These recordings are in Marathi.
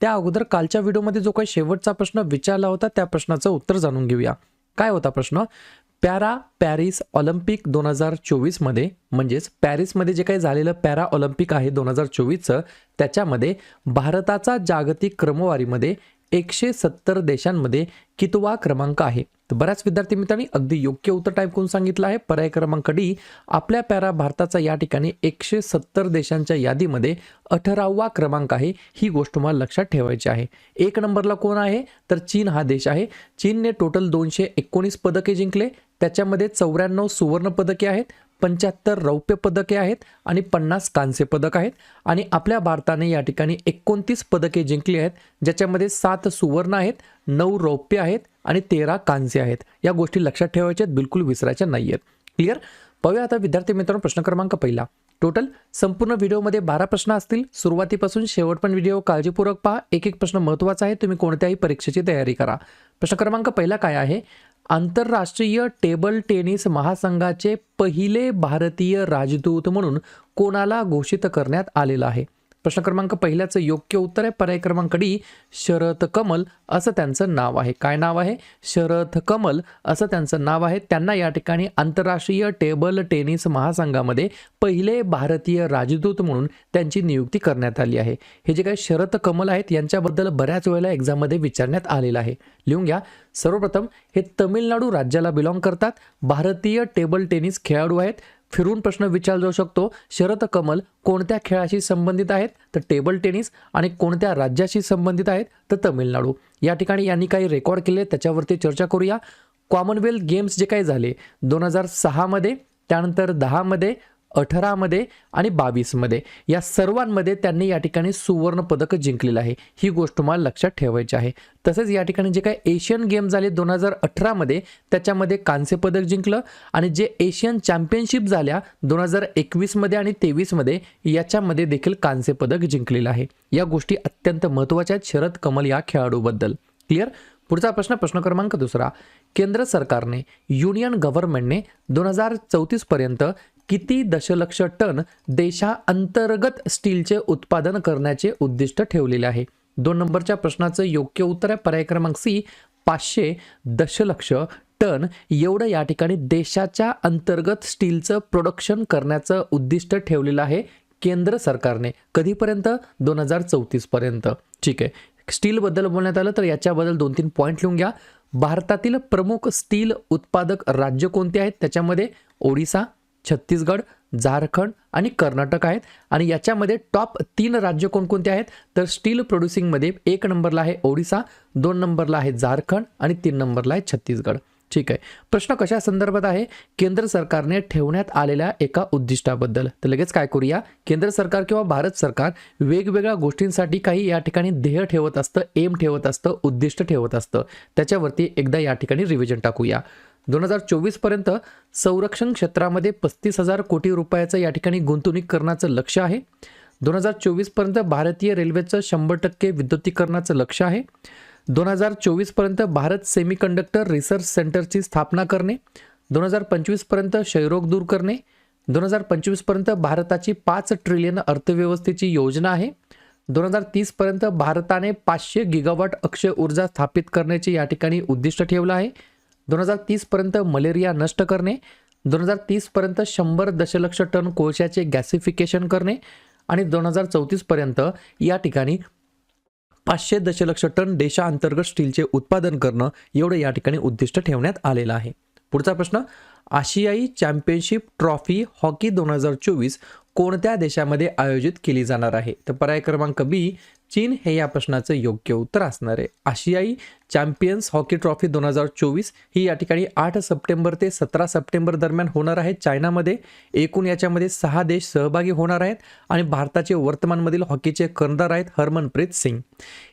त्या अगोदर कालच्या व्हिडिओमध्ये जो काही शेवटचा प्रश्न विचारला होता त्या प्रश्नाचं उत्तर जाणून घेऊया. काय होता प्रश्न? पॅरा पॅरिस ऑलिम्पिक दोन हजार चोवीसमध्ये म्हणजेच पॅरिसमध्ये जे काही झालेलं पॅरा ऑलिम्पिक आहे दोन हजार चोवीसचं त्याच्यामध्ये भारताचा जागतिक क्रमवारीमध्ये एकशे सत्तर देशांमध्ये कितवा क्रमांक आहे? तर बऱ्याच विद्यार्थी मित्रांनी अगदी योग्य उत्तर टाईप करून सांगितलं आहे. पर्याय क्रमांक डी आपल्या पॅरा भारताचा या ठिकाणी एकशे सत्तर देशांच्या यादीमध्ये अठरावा क्रमांक आहे. ही गोष्ट तुम्हाला लक्षात ठेवायची आहे. एक नंबरला कोण आहे? तर चीन हा देश आहे. चीनने टोटल दोनशे एकोणीस पदके जिंकले. त्याच्यामध्ये चौऱ्याण्णव सुवर्ण पदके आहेत. पंच्याहत्तर रौप्य पदके आहेत आणि पन्नास कांस्य पदक आहेत. आणि आपल्या भारताने या ठिकाणी एकोणतीस पदके जिंकली आहेत ज्याच्यामध्ये सात सुवर्ण आहेत नऊ रौप्य आहेत आणि तेरा कांस्य आहेत. या गोष्टी लक्षात ठेवायच्या आहेत बिलकुल विसरायच्या नाही आहेत. क्लिअर पाहूया आता विद्यार्थी मित्रांनो प्रश्न क्रमांक पहिला. टोटल संपूर्ण व्हिडिओमध्ये बारा प्रश्न असतील. सुरुवातीपासून शेवट पण व्हिडिओ काळजीपूर्वक पहा. एक एक प्रश्न महत्त्वाचा आहे. तुम्ही कोणत्याही परीक्षेची तयारी करा. प्रश्न क्रमांक पहिला काय आहे? आंतरराष्ट्रीय टेबल टेनिस महासंघाचे पहिले भारतीय राजदूत म्हणून कोणाला घोषित करण्यात आलेलं आहे? प्रश्न क्रमांक पहिल्याचं योग्य उत्तर आहे. पर्याय क्रमांक डी शरद कमल असं त्यांचं नाव आहे. काय नाव आहे? शरद कमल असं त्यांचं नाव आहे. त्यांना या ठिकाणी आंतरराष्ट्रीय टेबल टेनिस महासंघामध्ये पहिले भारतीय राजदूत म्हणून त्यांची नियुक्ती करण्यात आली आहे. हे जे काही शरद कमल आहेत यांच्याबद्दल बऱ्याच वेळेला एक्झाममध्ये विचारण्यात आलेलं आहे. लिहून घ्या. सर्वप्रथम हे तमिळनाडू राज्याला बिलॉंग करतात. भारतीय टेबल टेनिस खेळाडू आहेत. फिरून प्रश्न विचारला जाऊ शकतो. शरद कमल कोणत्या खेळाशी संबंधित आहेत? तर टेबल टेनिस आणि कोणत्या राज्याशी संबंधित आहेत? तर तमिळनाडू. या ठिकाणी यांनी काही रेकॉर्ड केले त्याच्यावरती चर्चा करूया. कॉमनवेल्थ गेम्स जे काही झाले दोन हजार सहामध्ये त्यानंतर दहामध्ये अठरामध्ये आणि बावीसमध्ये या सर्वांमध्ये त्यांनी या ठिकाणी सुवर्ण पदक जिंकलेलं आहे. ही गोष्ट मला लक्षात ठेवायची आहे. तसेच या ठिकाणी जे काय एशियन गेम झाले दोन हजार अठरामध्ये त्याच्यामध्ये कांस्य पदक जिंकलं आणि जे एशियन चॅम्पियनशिप झाल्या दोन हजार एकवीसमध्ये आणि तेवीसमध्ये याच्यामध्ये देखील कांस्य पदक जिंकलेलं आहे. या गोष्टी अत्यंत महत्त्वाच्या आहेत. शरद कमल या खेळाडूबद्दल. क्लिअर पुढचा प्रश्न प्रश्न क्रमांक दुसरा. केंद्र सरकारने युनियन गव्हर्नमेंटने दोन हजार चौतीसपर्यंत किती दशलक्ष टन देशांतर्गत स्टीलचे उत्पादन करण्याचे उद्दिष्ट ठेवलेले आहे? दोन नंबरच्या प्रश्नाचं योग्य उत्तर आहे. पर्याय क्रमांक सी पाचशे दशलक्ष टन एवढं या ठिकाणी देशाच्या अंतर्गत स्टीलचं प्रोडक्शन करण्याचं उद्दिष्ट ठेवलेलं आहे केंद्र सरकारने. कधीपर्यंत? दोन हजार चौतीसपर्यंत. ठीक आहे. स्टीलबद्दल बोलण्यात आलं तर याच्याबद्दल दोन तीन पॉईंट लिहून घ्या. भारतातील प्रमुख स्टील उत्पादक राज्य कोणते आहेत? त्याच्यामध्ये ओडिसा छत्तीसगड झारखंड आणि कर्नाटक आहेत. आणि याच्यामध्ये टॉप तीन राज्य कोणकोणते आहेत? तर स्टील प्रोड्युसिंगमध्ये एक नंबरला आहे ओडिसा दोन नंबरला आहे झारखंड आणि तीन नंबरला आहे छत्तीसगड. ठीक आहे. प्रश्न कशा संदर्भात आहे? केंद्र सरकारने ठेवण्यात आलेल्या एका उद्दिष्टाबद्दल. तर लगेच काय करूया? केंद्र सरकार किंवा भारत सरकार वेगवेगळ्या गोष्टींसाठी काही या ठिकाणी ध्येय ठेवत असतं एम ठेवत असतं उद्दिष्ट ठेवत असतं. त्याच्यावरती एकदा या ठिकाणी रिव्हिजन टाकूया. दोन हजार चोवीसपर्यंत संरक्षण क्षेत्रामध्ये पस्तीस हजार कोटी रुपयाचं या ठिकाणी गुंतवणूक करण्याचं लक्ष आहे. दोन हजार चोवीसपर्यंत भारतीय रेल्वेचं शंभर टक्के विद्युतीकरणाचं लक्ष आहे. दोन हजार चोवीसपर्यंत भारत सेमीकंडक्टर रिसर्च सेंटरची स्थापना करणे. दोन हजार पंचवीसपर्यंत क्षयरोग दूर करणे. दोन हजार पंचवीसपर्यंत भारताची पाच ट्रिलियन अर्थव्यवस्थेची योजना आहे. दोन हजार तीसपर्यंत भारताने पाचशे गिगावॉट अक्षय ऊर्जा स्थापित करण्याचे या ठिकाणी उद्दिष्ट ठेवलं आहे. दोन हजार तीसपर्यंत मलेरिया नष्ट करणे. दोन हजार तीसपर्यंत शंभर दशलक्ष टन कोळशाचे गॅसिफिकेशन करणे. आणि दोन हजार चौतीसपर्यंत या ठिकाणी पाचशे दशलक्ष टन देशांतर्गत स्टीलचे उत्पादन करणं एवढं या ठिकाणी उद्दिष्ट ठेवण्यात आलेलं आहे. पुढचा प्रश्न आशियाई चॅम्पियनशिप ट्रॉफी हॉकी दोन हजार चोवीस कोणत्या देशामध्ये आयोजित केली जाणार आहे? तर पर्याय क्रमांक बी चीन हे या प्रश्नाचं योग्य उत्तर असणार आहे. आशियाई चॅम्पियन्स हॉकी ट्रॉफी दोन हजार चोवीस ही या ठिकाणी आठ सप्टेंबर ते सतरा सप्टेंबर दरम्यान होणार आहे. चायनामध्ये एकूण याच्यामध्ये सहा देश सहभागी होणार आहेत आणि भारताचे वर्तमानमधील हॉकीचे कर्णधार आहेत हरमनप्रीत सिंग.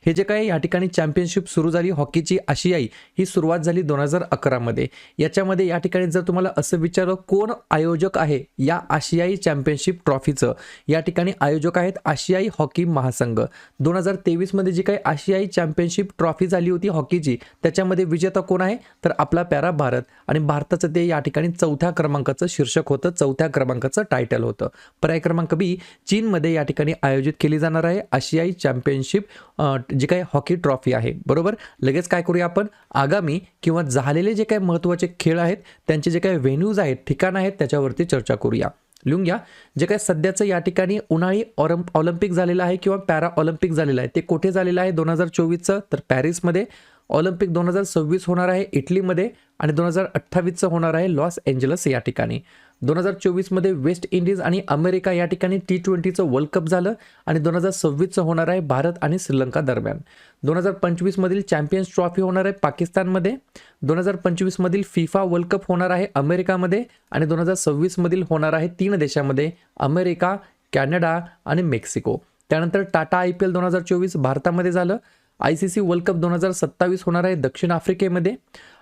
हे जे काय या ठिकाणी चॅम्पियनशिप सुरू झाली हॉकीची आशियाई ही सुरुवात झाली दोन हजार अकरामध्ये. याच्यामध्ये या ठिकाणी जर तुम्हाला असं विचारलं कोण आयोजक आहे या आशियाई चॅम्पियनशिप ट्रॉफीचं? या ठिकाणी आयोजक आहेत आशियाई हॉकी महासंघ. दोन हजार तेवीसमध्ये जी काही आशियाई चॅम्पियनशिप ट्रॉफी झाली होती हॉकी हॉकीची. त्याच्यामध्ये विजेता कोण आहे? तर आपला प्यारा भारत. आणि भारताचं ते या ठिकाणी चौथ्या क्रमांकाचं शीर्षक होतं चौथ्या क्रमांकाचं टायटल होतं. पर्याय क्रमांक बी चीनमध्ये या ठिकाणी आयोजित केली जाणार आहे आशियाई चॅम्पियनशिप जी काही हॉकी ट्रॉफी आहे. बरोबर? लगेच काय करूया आपण? आगामी किंवा झालेले जे काही महत्त्वाचे खेळ आहेत त्यांचे जे काही व्हेन्यूज आहेत ठिकाणं आहेत त्याच्यावरती चर्चा करूया. लिहून घ्या. जे काही सध्याचं या ठिकाणी उन्हाळी ऑरम ऑलिम्पिक झालेलं आहे किंवा पॅरा ऑलिम्पिक झालेलं आहे ते कुठे झालेलं आहे दोन हजार चोवीसचं? तर पॅरिसमध्ये. ऑलिम्पिक दोन हजार सव्वीस होणार आहे इटलीमध्ये आणि दोन हजार अठ्ठावीसचं होणार आहे लॉस एंजलस या ठिकाणी. दोन हजार चोवीसमध्ये वेस्ट इंडिज आणि अमेरिका या ठिकाणी टी ट्वेंटीचं वर्ल्ड कप झालं आणि दोन हजार सव्वीसचं होणार आहे भारत आणि श्रीलंका दरम्यान. दोन हजार पंचवीसमधील चॅम्पियन्स ट्रॉफी होणार आहे पाकिस्तानमध्ये. दोन हजार पंचवीसमधील फिफा वर्ल्ड कप होणार आहे अमेरिकामध्ये आणि दोन हजार सव्वीसमधील होणार आहे तीन देशामध्ये अमेरिका कॅनडा आणि मेक्सिको. त्यानंतर टाटा आय पी एल दोन हजार चोवीस भारतामध्ये झालं. I C C world cup दोन हजार सत्तावीस होणार आहे दक्षिण आफ्रिकेमध्ये.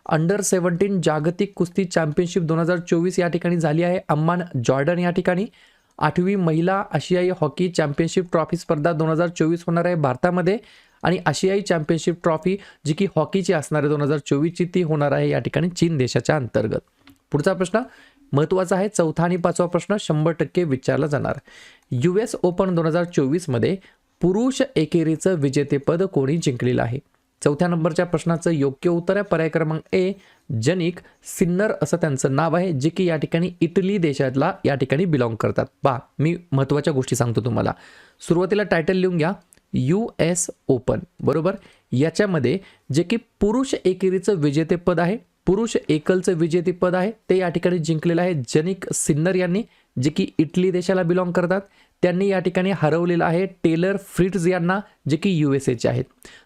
अंडर सेव्हन्टीन जागतिक कुस्ती चॅम्पियनशिप दोन हजार चोवीस या ठिकाणी झाली आहे. अम्मान जॉर्डन या ठिकाणी. आठवी महिला आशियाई हॉकी चॅम्पियनशिप ट्रॉफी स्पर्धा दोन हजार चोवीस होणार आहे भारतामध्ये. आणि आशियाई चॅम्पियनशिप ट्रॉफी जी की हॉकीची असणार आहे दोन हजार चोवीसची ती होणार आहे या ठिकाणी चीन देशाच्या अंतर्गत. पुढचा प्रश्न महत्त्वाचा आहे चौथा आणि पाचवा प्रश्न शंभर टक्के विचारला जाणार. यू एस ओपन दोन हजार चोवीसमध्ये पुरुष एकेरीचं विजेतेपद कोणी जिंकलेलं आहे? चौथ्या नंबरच्या प्रश्नाचं योग्य उत्तर आहे पर्याय क्रमांक ए जनिक सिन्नर असं त्यांचं नाव आहे जे की या ठिकाणी इटली देशातला या ठिकाणी बिलॉंग करतात. पहा मी महत्त्वाच्या गोष्टी सांगतो तुम्हाला. सुरुवातीला टायटल लिहून घ्या. यू एस ओपन बरोबर? याच्यामध्ये जे की पुरुष एकेरीचं विजेतेपद आहे पुरुष एकलचं विजेतेपद आहे ते या ठिकाणी जिंकलेलं आहे जनिक सिन्नर यांनी जे की इटली देशाला बिलॉंग करतात. त्यांनी या ठिकाणी हरवलेलं आहे टेलर फ्रिट्स यांना जे की यू एस एचे आहेत.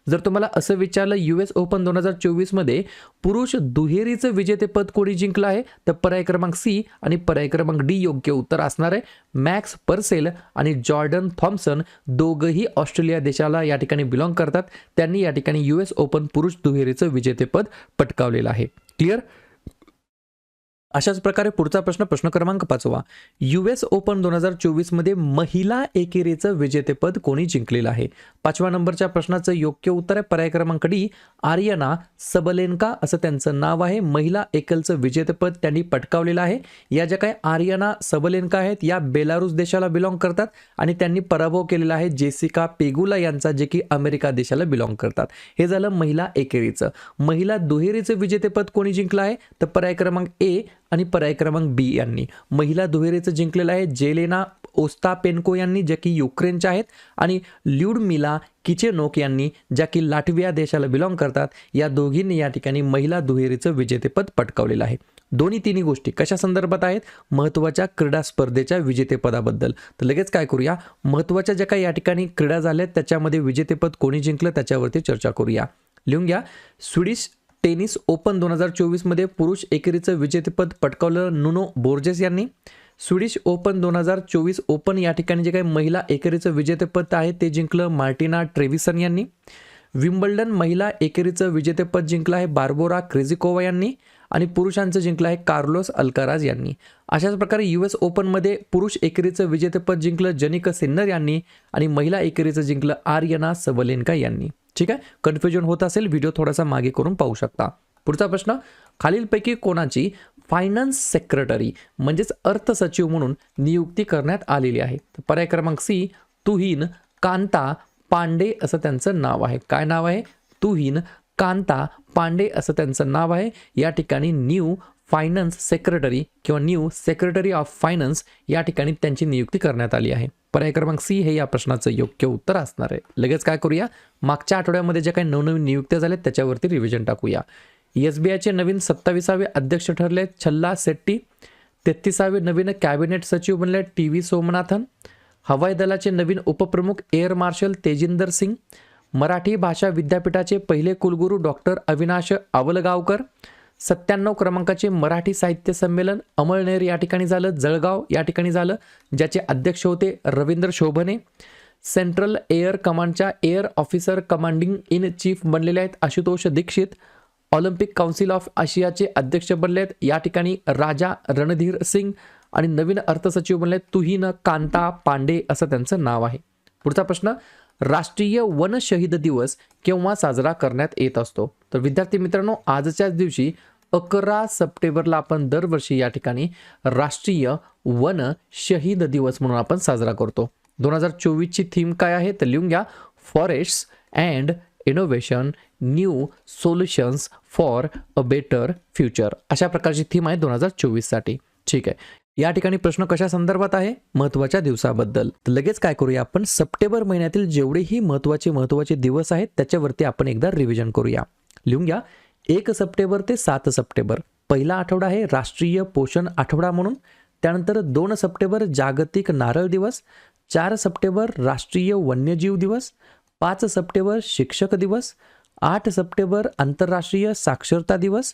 जर तुम्हाला असं विचारलं यू एस ओपन दोन हजार चोवीसमध्ये पुरुष दुहेरीचं विजेतेपद कोणी जिंकलं आहे? तर पर्याय क्रमांक सी आणि पर्याय क्रमांक डी योग्य उत्तर असणार आहे. मॅक्स पर्सेल आणि जॉर्डन थॉम्सन दोघंही ऑस्ट्रेलिया देशाला या ठिकाणी बिलॉंग करतात. त्यांनी या ठिकाणी यू एस ओपन पुरुष दुहेरीचं विजेतेपद पटकावलेलं आहे. क्लिअर? अशाच प्रकारे पुढचा प्रश्न प्रश्न क्रमांक पाचवा. यू एस ओपन दोन हजार चोवीसमध्ये महिला एकेरीचं विजेतेपद कोणी जिंकलेलं आहे? पाचव्या नंबरच्या प्रश्नाचं योग्य उत्तर आहे पर्याय क्रमांक डी आर्यना सबलेनका असं त्यांचं नाव आहे. महिला एकलचं विजेतेपद त्यांनी पटकावलेलं आहे. या ज्या काय आर्यना सबलेनका आहेत या बेलारूस देशाला बिलॉंग करतात आणि त्यांनी पराभव केलेला आहे जेसिका पेगुला यांचा जे की अमेरिका देशाला बिलॉंग करतात. हे झालं महिला एकेरीचं. महिला दुहेरीचं विजेतेपद कोणी जिंकलं आहे? तर पर्याय क्रमांक ए आणि पर्याय क्रमांक बी यांनी. महिला दुहेरीचं जिंकलेलं आहे जेलेना ओस्तापेन्को यांनी ज्या की युक्रेनच्या आहेत आणि ल्युडमिला किचेनोक यांनी ज्या की लाटविया देशाला बिलॉंग करतात या दोघींनी या ठिकाणी महिला दुहेरीचं विजेतेपद पटकावलेलं आहे. दोन्ही तिन्ही गोष्टी कशा संदर्भात आहेत? महत्त्वाच्या क्रीडा स्पर्धेच्या विजेतेपदाबद्दल. तर लगेच काय करूया? महत्त्वाच्या ज्या काही या ठिकाणी क्रीडा झाल्या आहेत त्याच्यामध्ये विजेतेपद कोणी जिंकलं त्याच्यावरती चर्चा करूया. लिहून घ्या. स्वीडिश टेनिस ओपन दोन हजार चोवीसमध्ये पुरुष एकेरीचं विजेतेपद पटकावलं नुनो बोर्जेस यांनी. स्विडिश ओपन दोन हजार चोवीस ओपन या ठिकाणी जे काही महिला एकेरीचं विजेतेपद आहे ते जिंकलं मार्टिना ट्रेव्हिसन यांनी. विम्बल्डन महिला एकेरीचं विजेतेपद जिंकलं आहे बार्बोरा क्रेझिकोवा यांनी आणि पुरुषांचं जिंकलं आहे कार्लोस अल्काराज यांनी. अशाच प्रकारे यू एस ओपनमध्ये पुरुष एकेरीचं विजेतेपद जिंकलं जनिक सिन्नर यांनी आणि महिला एकेरीचं जिंकलं आर्यना सबलेनका यांनी. ठीक आहे? कन्फ्युजन होत असेल व्हिडिओ थोडासा मागे करून पाहू शकता. पुढचा प्रश्न खालीलपैकी कोणाची फायनान्स सेक्रेटरी म्हणजेच अर्थसचिव म्हणून नियुक्ती करण्यात आलेली आहे? पर्याय क्रमांक सी तुहीन कांता पांडे असं त्यांचं नाव आहे. काय नाव आहे? तुहीन कांता पांडे असं त्यांचं नाव आहे. या ठिकाणी न्यू फायनान्स सेक्रेटरी किंवा न्यू सेक्रेटरी ऑफ फायनान्स या ठिकाणी त्यांची नियुक्ती करण्यात आली आहे. पर्याय क्रमांक सी हे या प्रश्नाचं योग्य उत्तर असणार आहे. लगेच काय करूया? मागच्या आठवड्यामध्ये ज्या काही नवनवीन नियुक्त्या झाल्या त्याच्यावरती रिव्हिजन टाकूया. एस बी आयचे नवीन सत्तावीसावे अध्यक्ष ठरले छल्ला शेट्टी तेहतीसावे नवीन कॅबिनेट सचिव बनले टी व्ही सोमनाथन हवाई दलाचे नवीन उपप्रमुख एअर मार्शल तेजिंदर सिंग मराठी भाषा विद्यापीठाचे पहिले कुलगुरू डॉक्टर अविनाश आवलगावकर सत्त्याण्णव क्रमांकाचे मराठी साहित्य संमेलन अमळनेर या ठिकाणी झालं जळगाव या ठिकाणी झालं ज्याचे अध्यक्ष होते रवींद्र शोभने. सेंट्रल एअर कमांडच्या air officer commanding in chief बनलेले आहेत Ashutosh Dixit. Olympic council of आशियाचे अध्यक्ष बनले आहेत या ठिकाणी राजा रणधीर सिंग आणि नवीन अर्थसचिव बनले आहेत तुहीन कांता पांडे असं त्यांचं नाव आहे. पुढचा प्रश्न राष्ट्रीय वन शहीद दिवस केव्हा साजरा करण्यात येत असतो? तर विद्यार्थी मित्रांनो आजच्याच दिवशी अकरा सप्टेंबरला आपण दरवर्षी या ठिकाणी राष्ट्रीय वन शहीद दिवस म्हणून आपण साजरा करतो. दोन हजार चोवीसची थीम काय आहे? तर लिहून घ्या. Forest and innovation new solutions for a better future. अशा प्रकारची थीम आहे दोन हजार चोवीससाठी. ठीक आहे. या ठिकाणी प्रश्न कशा संदर्भात आहे? महत्त्वाच्या दिवसाबद्दल. तर लगेच काय करूया आपण? सप्टेंबर महिन्यातील जेवढेही महत्त्वाचे महत्त्वाचे दिवस आहेत त्याच्यावरती आपण एकदा रिव्हिजन करूया. लिहून घ्या. एक सप्टेंबर ते सात सप्टेंबर. पहिला आठवडा आहे राष्ट्रीय पोषण आठवडा म्हणून. त्यानंतर दोन सप्टेंबर जागतिक नारळ दिवस. चार सप्टेंबर राष्ट्रीय वन्यजीव दिवस. पाच सप्टेंबर शिक्षक दिवस. आठ सप्टेंबर आंतरराष्ट्रीय साक्षरता दिवस.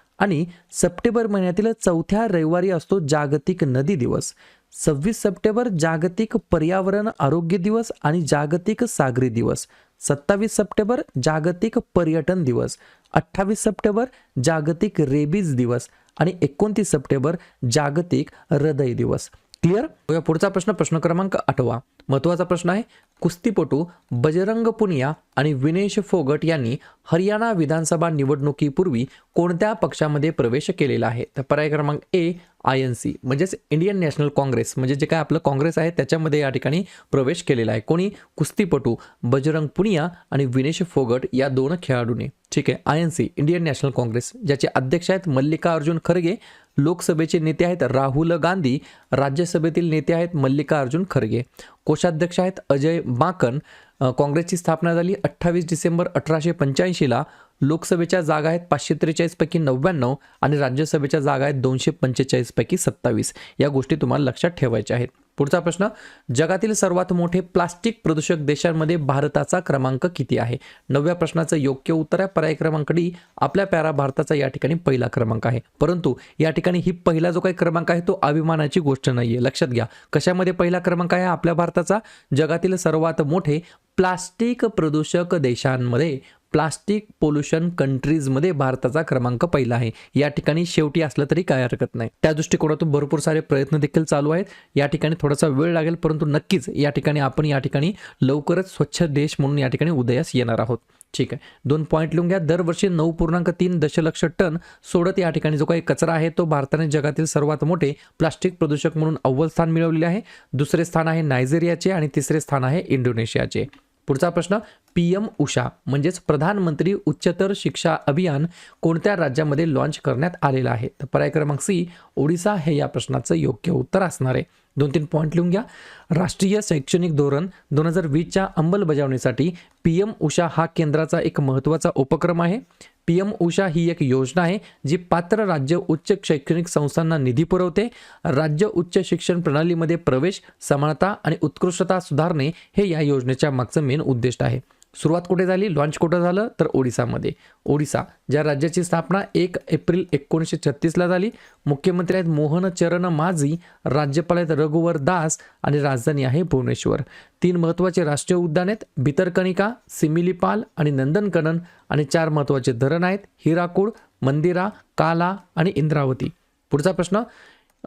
आणि सप्टेंबर महिन्यातील चौथ्या रविवारी असतो जागतिक नदी दिवस. सव्वीस सप्टेंबर जागतिक पर्यावरण आरोग्य दिवस आणि जागतिक सागरी दिवस. सत्तावीस सप्टेंबर जागतिक पर्यटन दिवस. अठ्ठावीस सप्टेंबर जागतिक रेबीज दिवस. आणि एकोणतीस सप्टेंबर जागतिक हृदय दिवस. क्लिअर? पुढचा प्रश्न प्रश्न क्रमांक आठवा. महत्त्वाचा प्रश्न आहे कुस्तीपटू बजरंग पुनिया आणि विनेश फोगट यांनी हरियाणा विधानसभा निवडणुकीपूर्वी कोणत्या पक्षामध्ये प्रवेश केलेला आहे? तर पर्याय क्रमांक ए आय एन सी म्हणजेच इंडियन नॅशनल काँग्रेस म्हणजे जे काय आपलं काँग्रेस आहे त्याच्यामध्ये या ठिकाणी प्रवेश केलेला आहे. कोणी? कुस्तीपटू बजरंग पुनिया आणि विनेश फोगट या दोन खेळाडूंनी. ठीक आहे I N C Indian National Congress ज्याचे अध्यक्ष आहेत मल्लिकार्जुन खरगे लोकसभेचे नेते आहेत राहुल गांधी राज्यसभेतील नेते आहेत मल्लिकार्जुन खरगे. कोषाध्यक्ष आहेत अजय माकन काँग्रेसची स्थापना झाली अठ्ठावीस डिसेंबर अठराशे पंच्याऐंशीला लोकसभेच्या जागा आहेत पाचशे त्रेचाळीसपैकी नव्याण्णव आणि राज्यसभेच्या जागा आहेत दोनशे पंचेचाळीसपैकी सत्तावीस. या गोष्टी तुम्हाला लक्षात ठेवायच्या आहेत. पुढचा प्रश्न जगातील सर्वात मोठे प्लास्टिक प्रदूषक देशांमध्ये भारताचा क्रमांक किती आहे? नवव्या प्रश्नाचं योग्य उत्तर आहे. पर्याय क्रमांक डी आपल्या प्यारा भारताचा या ठिकाणी पहिला क्रमांक आहे. परंतु या ठिकाणी ही पहिला जो काही क्रमांक आहे तो अभिमानाची गोष्ट नाहीये. लक्षात घ्या कशामध्ये पहिला क्रमांक आहे आपल्या भारताचा? जगातील सर्वात मोठे प्लास्टिक प्रदूषक देशांमध्ये प्लास्टिक पोल्युशन कंट्रीजमध्ये भारताचा क्रमांक पहिला आहे. या ठिकाणी शेवटी असलं तरी काय हरकत नाही. त्या दृष्टिकोनातून भरपूर सारे प्रयत्न देखील चालू आहेत. या ठिकाणी थोडासा वेळ लागेल परंतु नक्कीच या ठिकाणी आपण या ठिकाणी लवकरच स्वच्छ देश म्हणून या ठिकाणी उदयास येणार आहोत. ठीक आहे. दोन पॉईंट लिहून घ्या. दरवर्षी नऊ पूर्णांक तीन दशलक्ष टन सोडत या ठिकाणी जो काही कचरा आहे तो भारताने जगातील सर्वात मोठे प्लास्टिक प्रदूषक म्हणून अव्वल स्थान मिळवलेले आहे. दुसरे स्थान आहे नायजेरियाचे आणि तिसरे स्थान आहे इंडोनेशियाचे. पुढचा प्रश्न पी एम उषा म्हणजेच प्रधानमंत्री उच्चतर शिक्षा अभियान कोणत्या राज्यामध्ये लॉन्च करण्यात आलेलं आहे? तर पर्याय क्रमांक सी ओडिसा हे या प्रश्नाचं योग्य उत्तर असणार आहे. दोन तीन पॉईंट लिहून घ्या. राष्ट्रीय शैक्षणिक धोरण दोन हजार वीसच्या अंमलबजावणीसाठी पी एम उषा हा केंद्राचा एक महत्त्वाचा उपक्रम आहे. पी एम उषा ही एक योजना आहे जी पात्र राज्य उच्च शैक्षणिक संस्थांना निधी पुरवते. राज्य उच्च शिक्षण प्रणालीमध्ये प्रवेश समानता आणि उत्कृष्टता सुधारणे हे या योजनेच्या मागचं मेन उद्दिष्ट आहे. सुरुवात कुठे झाली? लॉन्च कुठं झालं? तर ओडिसामध्ये. ओडिसा ज्या राज्याची स्थापना एक एप्रिल एकोणीसशे छत्तीसला झाली मुख्यमंत्री आहेत मोहन चरण माझी राज्यपाल आहेत रघुवर दास आणि राजधानी आहे भुवनेश्वर. तीन महत्त्वाचे राष्ट्रीय उद्यान आहेत भितरकणिका सिमिलीपाल आणि नंदनकनन आणि चार महत्त्वाचे धरण आहेत हिराकूड मंदिरा काला आणि इंद्रावती. पुढचा प्रश्न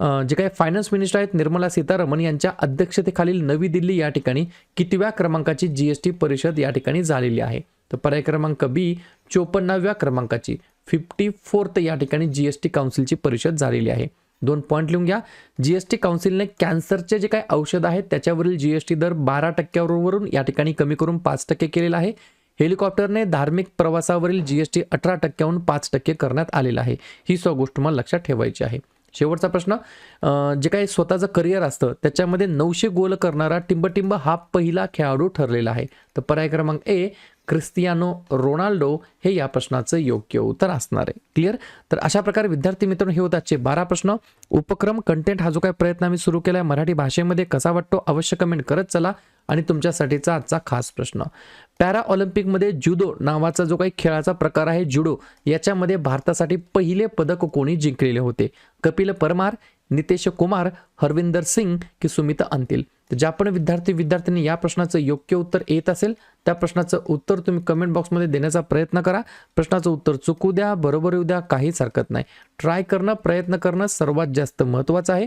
जे काही फायनान्स मिनिस्टर आहेत निर्मला सीतारामन यांच्या अध्यक्षतेखालील नवी दिल्ली या ठिकाणी कितव्या क्रमांकाची जी एस टी परिषद या ठिकाणी झालेली आहे. तर पर्याय क्रमांक बी चोपन्नाव्या क्रमांकाची फिफ्टी फोर्थ या ठिकाणी जी एस टी काउन्सिलची परिषद झालेली आहे. दोन पॉईंट लिहून घ्या. जी एस टी काउन्सिलने कॅन्सरचे जे काही औषध आहेत त्याच्यावरील जी एस टी दर बारा टक्क्यावरून या ठिकाणी कमी करून पाच टक्के केलेला आहे. हेलिकॉप्टरने धार्मिक प्रवासावरील जीएसटी अठरा टक्क्याहून पाच टक्के करण्यात आलेला आहे. ही सो गोष्ट मला लक्षात ठेवायची आहे. शेवटचा प्रश्न जे काही स्वतःचं करिअर असतं त्याच्यामध्ये नऊशे गोल करणारा टिंबटिंब हा पहिला खेळाडू ठरलेला आहे. तर पर्याय क्रमांक ए क्रिस्तियानो रोनाल्डो हे या प्रश्नाचं योग्य उत्तर असणार आहे. क्लिअर तर अशा प्रकारे विद्यार्थी मित्रांनो हे होत आजचे बारा प्रश्न. उपक्रम कंटेंट हा जो काही प्रयत्न आम्ही सुरू केला आहे मराठी भाषेमध्ये कसा वाटतो अवश्य कमेंट करत चला. आणि तुमच्यासाठीचा आजचा खास प्रश्न. पॅरा ऑलिम्पिकमध्ये जुदो नावाचा जो काही खेळाचा प्रकार आहे जुडो याच्यामध्ये भारतासाठी पहिले पदक कोणी जिंकलेले होते? कपिल परमार नितेश कुमार हरविंदर सिंग की सुमिता अंतिल? तर ज्या पण विद्यार्थी विद्यार्थ्यांनी या प्रश्नाचं योग्य उत्तर येत असेल त्या प्रश्नाचं उत्तर तुम्ही कमेंट बॉक्समध्ये देण्याचा प्रयत्न करा. प्रश्नाचं उत्तर चुकू द्या बरोबर येऊ द्या काहीच हरकत नाही. ट्राय करणं प्रयत्न करणं सर्वात जास्त महत्त्वाचं आहे.